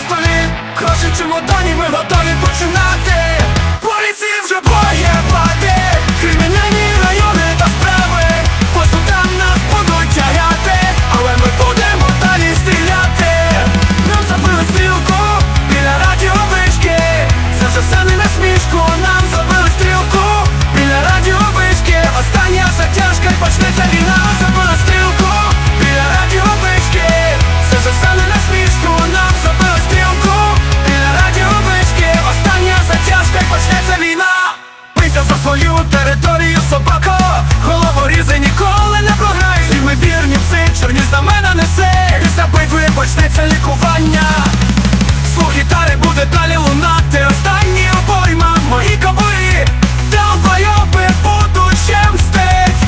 столі. Гроші чемодані, ми готові починати свою територію, собако Головорізи ніколи не програють. І ми вірні пси, чорні знамена несе. Після битви почнеться лікування. Звук гітари буде далі лунати. Останні обойма в моїй кобурі Долбойоби будуть ще мстить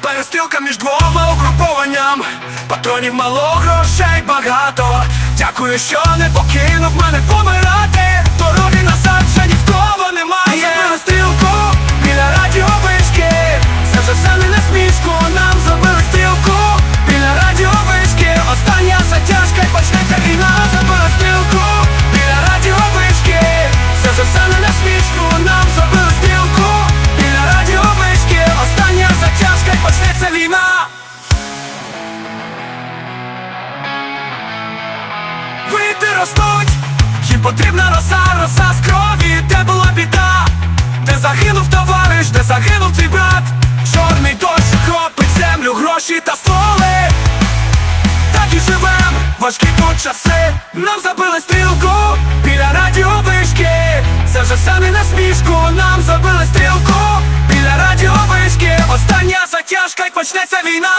Перестрілка між двома угрупованням. Патронів мало, грошей багато. Дякую, що не покинув мене помирати ростуть, їм потрібна роса, роса з крові, де була біда, де загинув товариш, де загинув твій брат, чорний дощ хопить землю, гроші та стволи. Так і живем, важкі тут часи, нам забили стрілку біля радіовишки. Це вже все не насмішку, нам забили стрілку біля радіовишки. Остання затяжка і почнеться війна.